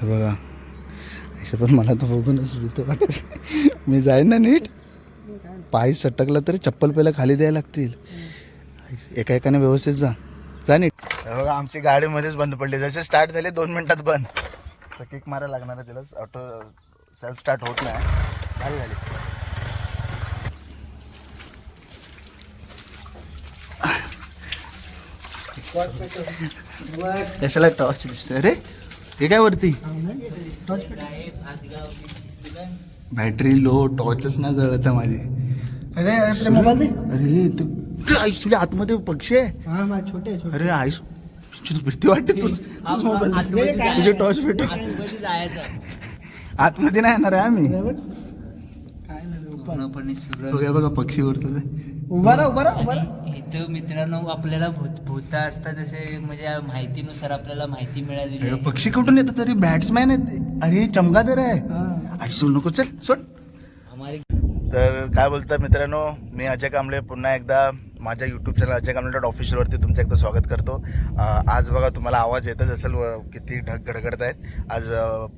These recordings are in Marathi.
हे बघा. अशा पण मला तर बघूनच भीती वाटते. मी जाईन ना नीट. पाय सटकला तरी चप्पल पहिला खाली द्यायला लागतील. एका एकाने व्यवस्थित जा. जा नीट. बघा आमची गाडीमध्येच बंद पडली. जसे स्टार्ट झाले दोन मिनिटात बंद. तर किक मारायला लागणार आहे तिला. ऑटो सेल्फ स्टार्ट होत नाही. झाली झाली. कशाला टॉर्च दिसतोय अरे हे काय वरती? बॅटरी लो टॉर्चच नाही जळत आहे माझी. अरे मोबाईल दे. अरे तू आईसुले आतमध्ये पक्षी आहे? हा मा छोटे छोटे. अरे आईस तुझी भीती वाटते तुझ तुझ मोबाईल. तुझे टॉर्च भेटे. आतमध्ये नाही येणार आहे आम्ही. बघ. काय पक्षी उडतात उभा राहा उभा राहा उभा राहा आणि इथं मित्रांनो आपल्याला भूत भूत असतात जसे म्हणजे माहितीनुसार आपल्याला माहिती मिळालेली अरे, आहे. पक्षी कुठून येतात तरी बॅट्समॅन आहेत ते. अरे चमगादर आहे. हा. आई सोड नको चल सोड. हमारी तर काय बोलतात मित्रांनो मी अजय कांबळे पुन्हा एकदा माझ्या YouTube channel Ajay Kamble dot ऑफिशियलवरती तुमचं एकदा स्वागत करतो. अं, आज बघा तुम्हाला आवाज येतच असेल व किती ढग गडगडत आहेत. आज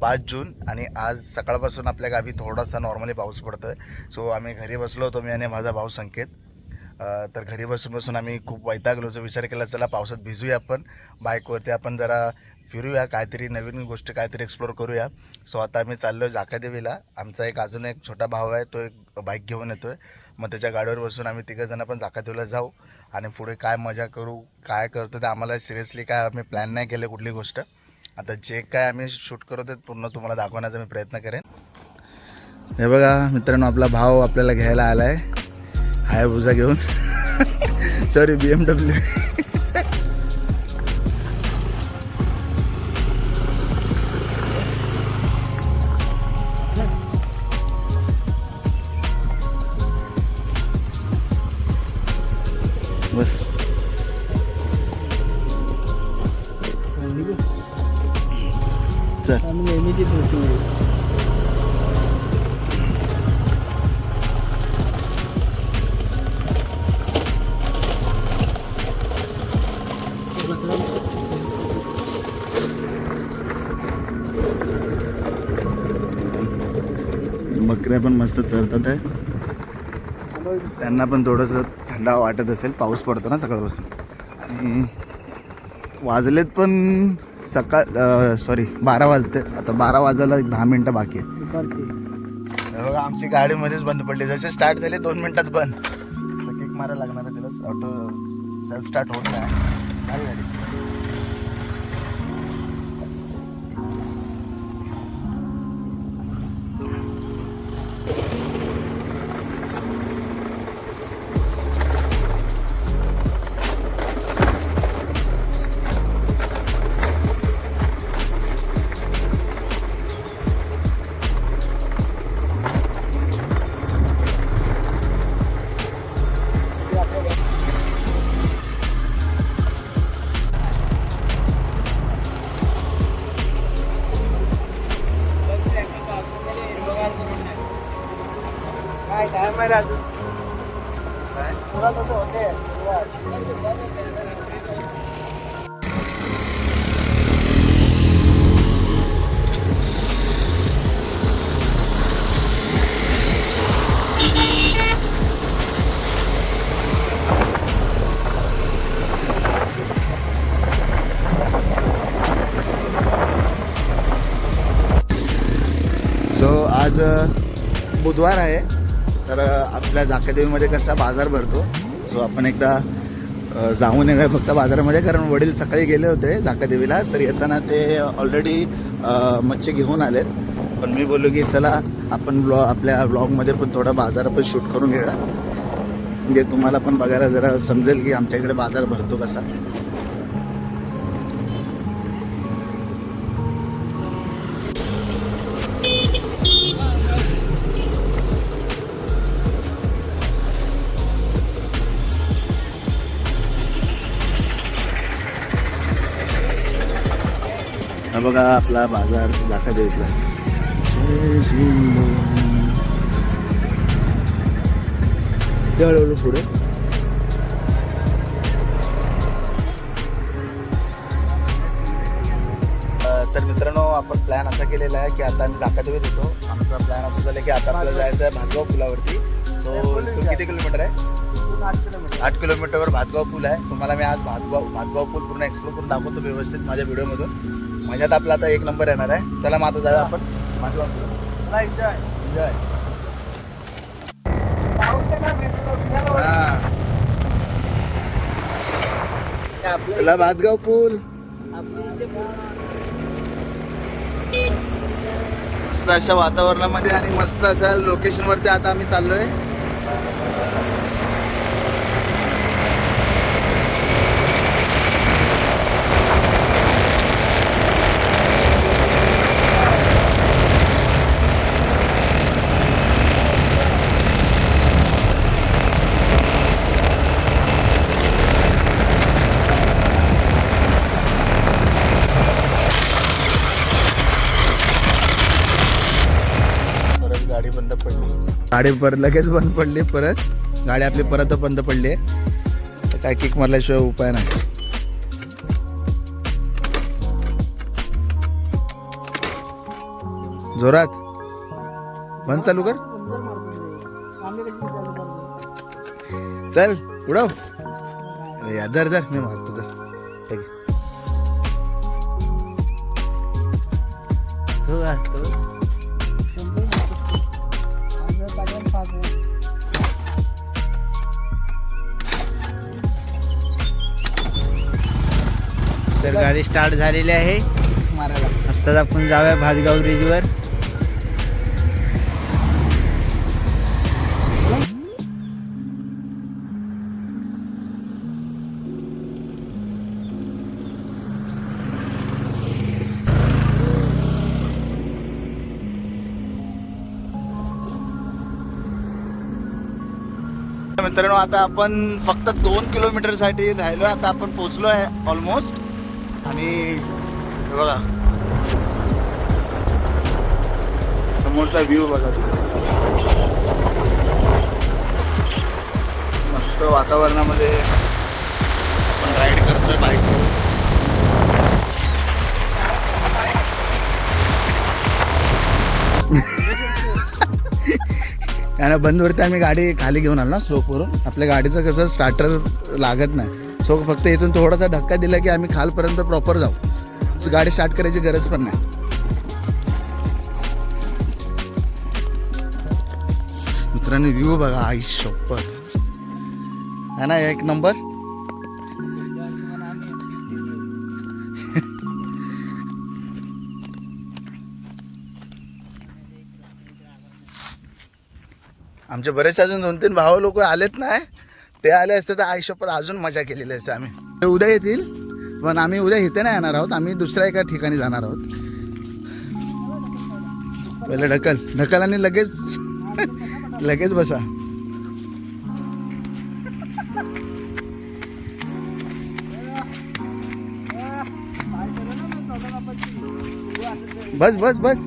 पाच जून आणि आज सकाळपासून आपल्या गावी थोडासा नॉर्मली पाऊस पडतोय. सो आम्ही घरी बसलो होतो मी आणि माझा भाऊ संकेत. तर घरी बसून बसून आम्ही खूप वैतागलोचा विचार केला चला पावसात भिजूया आपण बाईकवरती आपण जरा फिरूया काहीतरी नवीन गोष्टी काहीतरी एक्सप्लोर करूया. सो आता आम्ही चाललो आहे जाकादेवीला आमचा एक अजून एक छोटा भाऊ आहे तो एक बाईक घेऊन येतो आहे मग त्याच्या गाडीवर बसून आम्ही तिघंजणं पण जाकादेवीला जाऊ आणि पुढे काय मजा करू काय करतो ते आम्हाला सिरियसली काय आम्ही प्लॅन नाही केलं कुठली गोष्ट. आता जे काय आम्ही शूट करू ते पूर्ण तुम्हाला दाखवण्याचा मी प्रयत्न करेन. हे बघा मित्रांनो आपला भाव आपल्याला घ्यायला आला आहे हायबुजा घेऊन. सॉरी बी एम डब्ल्यू बस. चल. बकऱ्या पण मस्त चरतात आहे. त्यांना पण थोडंसं थंडा वाटत असेल पाऊस पडतो ना सकाळपासून. आणि वाजलेत पण सकाळ सॉरी बारा वाजते. आता बारा वाजायला एक दहा मिनटं बाकी आहे बघा आमची गाडीमध्येच बंद पडली. जसे स्टार्ट झाले दोन मिनिटात बंद. किक मारायला लागणार आहे तिला ऑटो सेल्फ स्टार्ट होत नाही. झाली झाली सो आज बुधवार आहे. तर आपल्या जाकादेवीमध्ये कसा बाजार भरतो सो आपण एकदा जाऊ जाऊन येऊया फक्त बाजारामध्ये. कारण वडील सकाळी गेले होते जाकादेवीला तर येताना ते ऑलरेडी मच्छी घेऊन आलेत. पण मी बोललो की चला आपण ब्लॉ आपल्या ब्लॉगमध्ये पण थोडा बाजार पण शूट करून घेऊया. म्हणजे तुम्हाला पण बघायला जरा समजेल की आमच्या इकडे बाजार भरतो कसा. बघा आपला बाजार जाकादेवीतला ते हळूहळू पुढे. तर मित्रांनो आपण प्लॅन असा केलेला आहे की आता आम्ही जाकादेवीत येतो आमचा प्लॅन असं झालं की आता आपल्याला जायचं आहे भातगाव पुलावरती. सो किती किलोमीटर आहे? आठ किलोमीटरवर भातगाव पूल आहे. तुम्हाला मी आज भातगाव भातगाव पूल पूर्ण एक्सप्लोर करून दाखवतो व्यवस्थित माझ्या व्हिडिओमधून माझ्यात आपला आता एक नंबर येणार आहे. चला मग आता जाऊया आपण. भातगाव पूल एन्जॉय एन्जॉय चला भातगाव पूल. मस्त अशा वातावरणामध्ये आणि मस्त अशा लोकेशनवरती आता आम्ही चाललोय परत गाडी बंद पडली गाडी पर लगेच बंद पडली परत. गाडी आपली परत बंद पडली. आहे काय किक मारल्याशिवाय उपाय नाही. जोरात. बंद चालू कर. चल उडव. अरे या, धर धर. मी मारतो धर. हे असतो तर गाडी स्टार्ट झालेली आहे. आता आत्ताच आपण जाऊया भातगाव ब्रिजवर मित्रांनो आता आपण फक्त दोन किलोमीटरसाठी राहिलो. आता आपण पोहोचलो आहे ऑलमोस्ट आणि हे बघा. समोरचा व्ह्यू बघा तुम्ही. मस्त वातावरणामध्ये आपण राईड करतोय बाईक कारण बंदवरती आम्ही गाडी खाली घेऊन आलो ना स्लोपवरून आपल्या गाडीचं कसं स्टार्टर लागत नाही. सो फक्त इथून थोडासा धक्का दिला की आम्ही खालपर्यंत प्रॉपर जाऊ. गाडी स्टार्ट करायची गरज पण नाही. मित्रांनी व्ह्यू बघा आई शपथ. है ना एक नंबर आमचे बरेच अजून दोन तीन भाव लोक आलेत नाही ते आले असते तर आयुष्यपत अजून मजा केलेली असते आम्ही. ते उद्या येतील पण आम्ही उद्या इथे नाही येणार आहोत. आम्ही दुसऱ्या एका ठिकाणी जाणार आहोत. पहिले ढकल. ढकल आणि लगेच लगेच बसा. बस बस बस.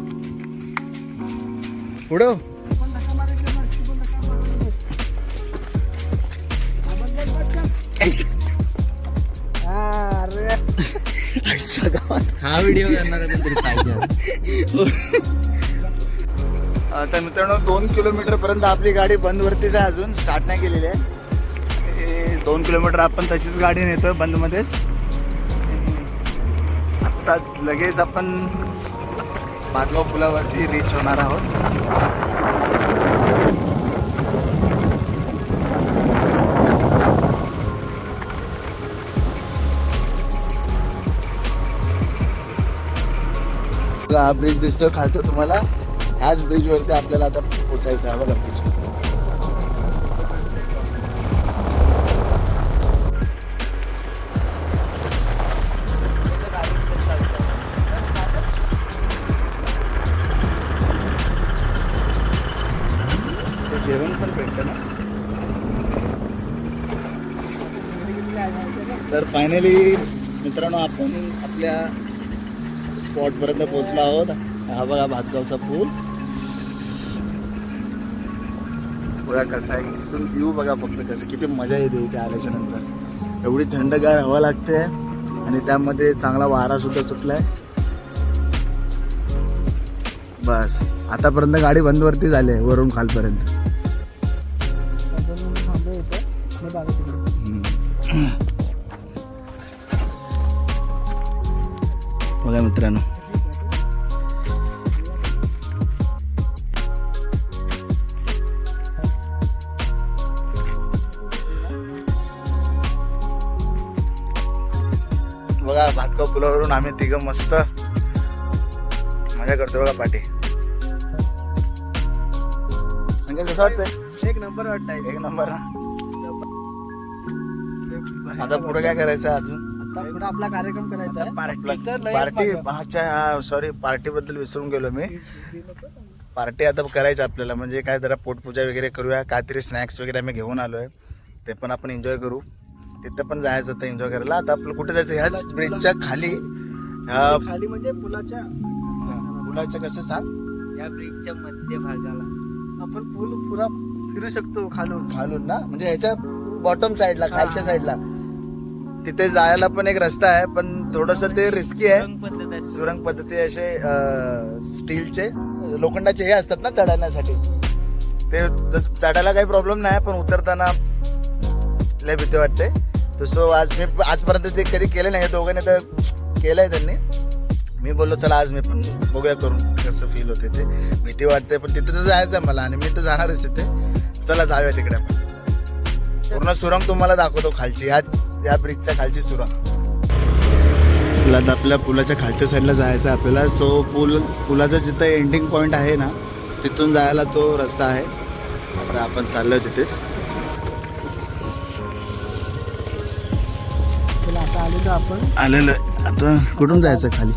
उडव गावात हा व्हिडिओ करणार कोणतरी पाहिजे तर मित्रांनो दोन किलोमीटर पर्यंत आपली गाडी बंदवरतीच आहे अजून. स्टार्ट नाही केलेली आहे. दोन किलोमीटर आपण तशीच गाडी नेतो बंदमध्येच. आता लगेच आपण भातगाव पुलावरती रीच होणार आहोत. हा ब्रिज दिसतोय. खालतो तुम्हाला ह्याच ब्रिजवरती आपल्याला आता पोचायचं आहे बघा ब्रिज जेवण पण भेटतं ना? तर फायनली मित्रांनो आपण आपल्या स्पॉटपर्यंत पोहोचलो आहोत. हा बघा भातगावचा पूल. बघा कसा आहे. तिथून व्ह्यू बघा फक्त कसं किती मजा येते इथे आल्याच्यानंतर एवढी थंडगार हवा लागते आणि त्यामध्ये चांगला वारा सुद्धा सुटलाय. बस. आतापर्यंत गाडी बंद वरती झाली आहे, वरून खालपर्यंत. बघा मित्रांनो. बघा भातगाव पुलावरून आम्ही तिघं मस्त मजा करतो बघा पाठी. संकेत कसं वाटतंय? एक नंबर वाटत एक नंबर. आता पुढे काय करायचं अजून? आता पुढे आपला कार्यक्रम करायचा आहे. पार्टी तर लयच पार्टी बघा. अच्छा सॉरी पार्टी बद्दल विसरून गेलो मी. पार्टी आता करायची आपल्याला म्हणजे काय जरा पोटपूजा वगैरे करूया काहीतरी स्नॅक्स वगैरे आम्ही घेऊन आलोय. ते पण आपण एन्जॉय करू. तिथं पण जायचं तर एन्जॉय करायला. आता आपलं कुठे जायचं? ह्याच ब्रिजच्या खाली ह्या खाली म्हणजे पुलाच्या मुलाच्या कसं सांग? या ब्रिजच्या मध्य भागाला. आपण पूल पुरा फिरू शकतो खालून. खालून ना? म्हणजे ह्याच्या बॉटम साईडला खालच्या साईडला तिथे जायला पण एक रस्ता आहे पण थोडस ते रिस्की आहे. सुरंग पद्धती असे स्टीलचे लोखंडाचे हे असतात ना चढण्यासाठी. ते चढायला काही प्रॉब्लेम नाही पण उतरताना लय भीती वाटते. तर सो आज मी आजपर्यंत ते कधी केले नाही दोघांनी तर केलंय त्यांनी. मी बोललो चला आज मी पण बघूया करून कसं फील होते ते. भीती वाटते पण तिथे तर जायचं आहे मला आणि मी तर जाणारच तिथे. चला जाऊया तिकडे आपण. पूर्ण सुरंग तुम्हाला दाखवतो खालची. ह्याच या ब्रिजच्या खालची सुरंग. आपल्याला आता आपल्या पुलाच्या खालच्या साईडला जायचं आहे आपल्याला. सो पूल पुलाचं जिथं एंडिंग पॉईंट आहे ना तिथून जायला तो रस्ता आहे. आता आपण चाललोय तिथेच. चला आता आलेलो आपण. आलेलो आहे. आता कुठून जायचं खाली.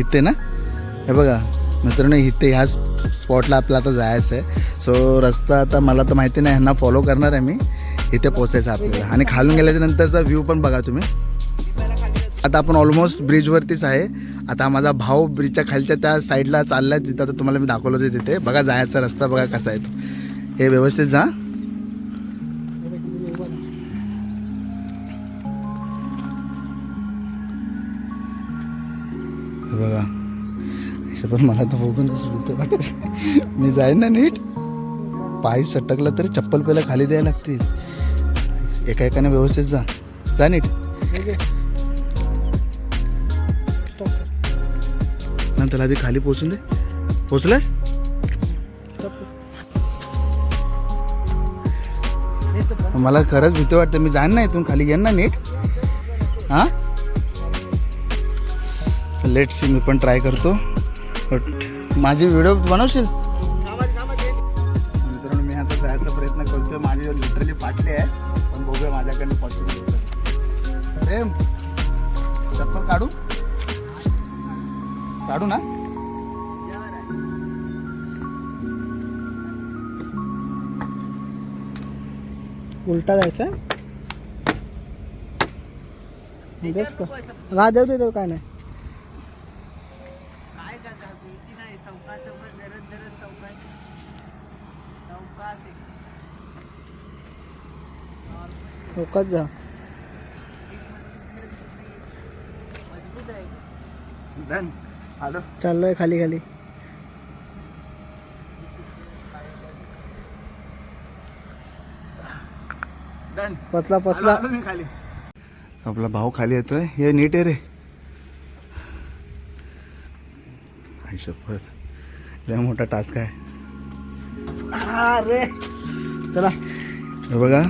इथे ना? हे बघा. मित्रांनो इथे ह्या स्पॉटला आपला आता जायचं आहे. सो रस्ता आता मला तर माहिती नाही ह्यांना फॉलो करणार आहे मी. इथे पोचायचं आपल्याला. आणि खालून गेल्याच्या नंतरचा व्ह्यू पण बघा तुम्ही. आता आपण ऑलमोस्ट ब्रिजवरतीच आहे. आता माझा भाऊ ब्रिजच्या खालच्या त्या साईडला चाललाय. तिथं आता तुम्हाला मी दाखवलं होतं तिथे. बघा जायचा रस्ता बघा कसा आहे तो. हे व्यवस्थित जा. पण मला तर बघूनच भीती वाटते मी जाईन ना नीट. पाय सटकला तरी चप्पल पहिला खाली द्यायला लागतील. एका एकाने व्यवस्थित जा. जा नीट. नंतर आधी खाली पोचून दे. पोचलास? मला खरंच भीती वाटते. मी जाईन ना इथून खाली. घेईन ना नीट. हां? लेट सी मी पण ट्राय करतो. माझी व्हिडिओ बनवशील. मित्रांनो मी आता जायचा प्रयत्न करतोय. माझी लिटरली फाटली आहे पण बघूया माझ्याकडनं पॉसिबल प्रेम चप्पल काढू? काढू ना. उलटा जायचा देख का? देऊ दे देऊ काय नाही काय काका भीती नाही चौकात चौकात धरत धरत चौकात चौकात चौकात जा. चाललोय खाली खाली. डन पतला पतला. मी खाली. आपला भाऊ खाली येतोय. हे नीट आहे रे. आई शपथ. लय मोठा टास्क आहे. अरे चला. हे बघा.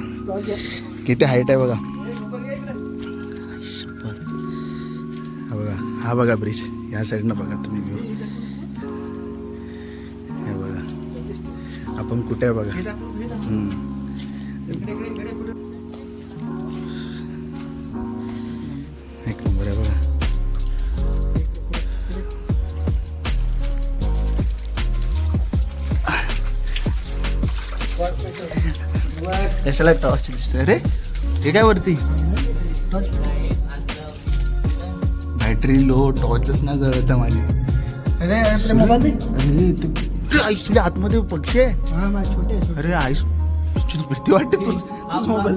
किती हाईट आहे बघा. हा बघा हा बघा ब्रिज या साईडनं बघा तुम्ही व्ह्यू हे बघा. आपण कुठे आहे बघा? कशाला टॉर्च दिसतोय रे. हे काय वरती? बॅटरी लो टॉर्चच ना जळत माझी अरे अरे ते आईसले आतमध्ये पक्षी आहे? हा छोटे. अरे आईस तुझी भीती वाटते तूच मोबाईल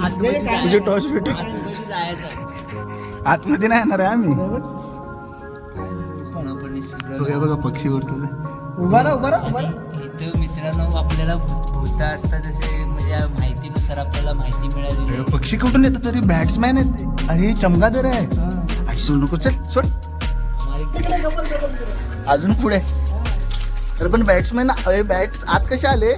तुझे टॉर्च भेटे. आतमध्ये नाही येणार आहे आम्ही. बघा बघा पक्षी उडतात उभा राहा उभा राहा उभा राहा. आणि इथं मित्रांनो आपल्याला भूत असतात जसे म्हणजे या माहितीनुसार आपल्याला माहिती मिळालेली आहे. पक्षी कुठून येतात तरी? बॅट्समॅन आहेत ते. अरे चमगादर आहे आई, सोड नको चल सोड. हमारे अजून पुढे. अरे पण बॅट्समॅन अरे बॅट्स आत कसे आले?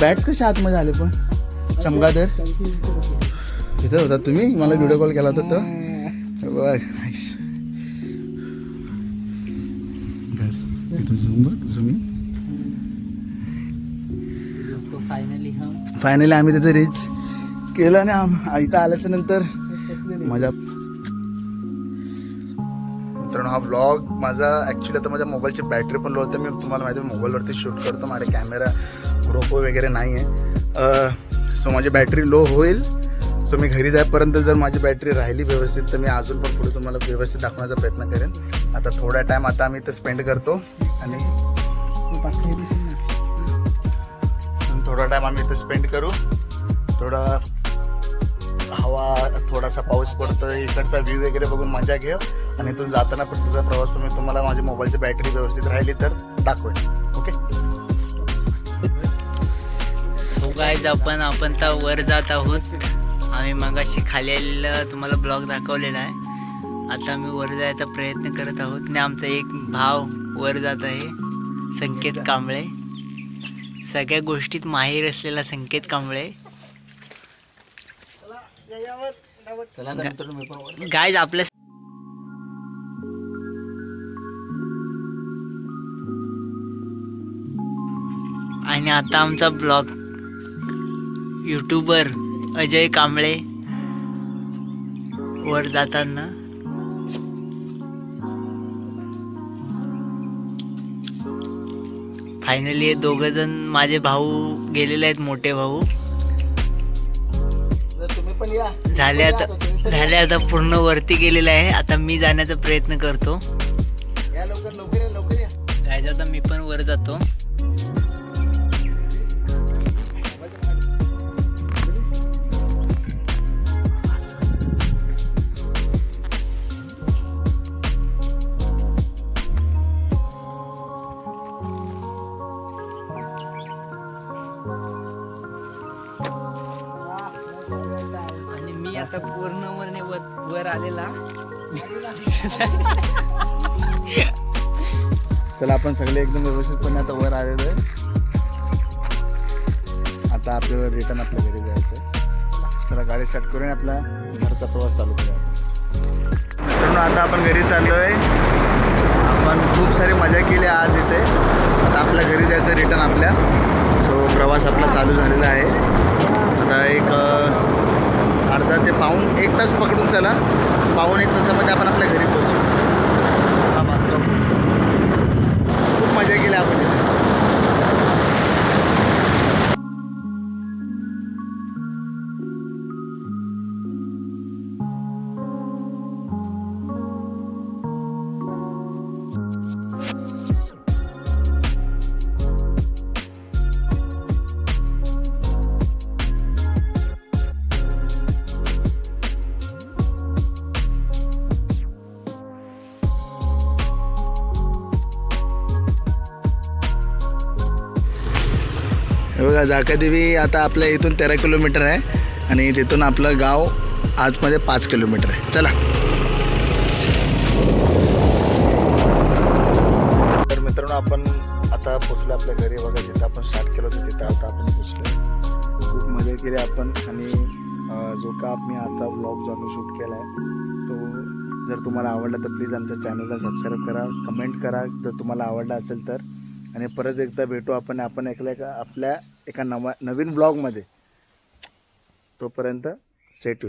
बॅट्स कसे आतमध्ये आले पण? चमगादर. तिथं होता तुम्ही? मला व्हिडिओ कॉल केला होता तो. बघ. फायनली आम्ही तिथे रीच केलं आणि आम इथं आल्याच्यानंतर माझ्या मित्रांनो हा ब्लॉग माझा ॲक्च्युली आता माझ्या मोबाईलची बॅटरी पण लो होते. मी तुम्हाला माहिती आहे मोबाईलवरती शूट करतो. माझा कॅमेरा ग्रोपो वगैरे नाही आहे सो माझी बॅटरी लो होईल. सो मी घरी जायपर्यंत जर माझी बॅटरी राहिली व्यवस्थित तर मी अजून पण पुढे तुम्हाला व्यवस्थित दाखवण्याचा प्रयत्न करेन. आता थोडा टाईम आता आम्ही इथं स्पेंड करतो आणि थोडा टाइम आम्ही इथे स्पेंड करू. थोडा हवा थोडासा पाऊस पडतोय इकडचा व्ह्यू वगैरे बघून मजा घेऊ. आणि इथून जाताना पण तुझा प्रवास पण मी तुम्हाला माझ्या मोबाईलची बॅटरी व्यवस्थित राहिली तर दाखवेन. ओके सो गाईज आपण आपण तर वर जात आहोत. आम्ही मगाशी खाली आलेलं तुम्हाला ब्लॉग दाखवलेला आहे. आता आम्ही वर जायचा प्रयत्न करत आहोत. आणि आमचा एक भाव वर जात आहे. संकेत कांबळे. सगळ्या गोष्टीत माहीर असलेला संकेत कांबळे. गाईज आपल्या आणि आता आमचा ब्लॉग युट्यूबर अजय कांबळे वर जाताना फायनली हे दोघ जण माझे भाऊ गेलेले आहेत मोठे भाऊ. झाले आता झाले आता पूर्ण वरती गेलेले आहे. आता मी जाण्याचा प्रयत्न करतो. आता मी पण वर जातो. आणि मी आता पूर्ण वरने वर वर आलेला. चला आपण सगळे एकदम व्यवस्थितपणे आता वर आलेलो आहे. आता आपल्याला रिटर्न आपल्या घरी जायचं चला गाडी स्टार्ट करून आपला घरचा प्रवास चालू करूया. मित्रांनो आता आपण घरी चाललो आहे आपण खूप सारी मजा केली आज इथे. आता आपल्या घरी जायचं रिटर्न आपल्या. सो प्रवास आपला चालू झालेला आहे. आता एक अर्धा ते पाहून एक तास पकडून चला. पाहून एक तासामध्ये आपण आपल्या घरी पोहोचू. हा बाथरूम. खूप मजा केली आपण इथे. हे बघा जाकादेवी आता आपल्या इथून तेरा किलोमीटर आहे आणि तिथून आपलं गाव आतमध्ये पाच किलोमीटर आहे. चला. तर मित्रांनो आपण आता पोचलो आपल्या घरी. बघा जिथं आपण स्टार्ट केलं होतं तिथं आता आपण पोचलो. खूप मजा केली आपण आणि जो का मी आता ब्लॉग जो आम्ही शूट केला आहे तो जर तुम्हाला आवडला तर प्लीज आमच्या चॅनलला सबस्क्राईब करा कमेंट करा. जर तुम्हाला आवडला असेल तर. आणि परत एकदा भेटू आपण आपण ऐकलं का आपल्या एका नवा नवीन ब्लॉगमध्ये तोपर्यंत स्टेट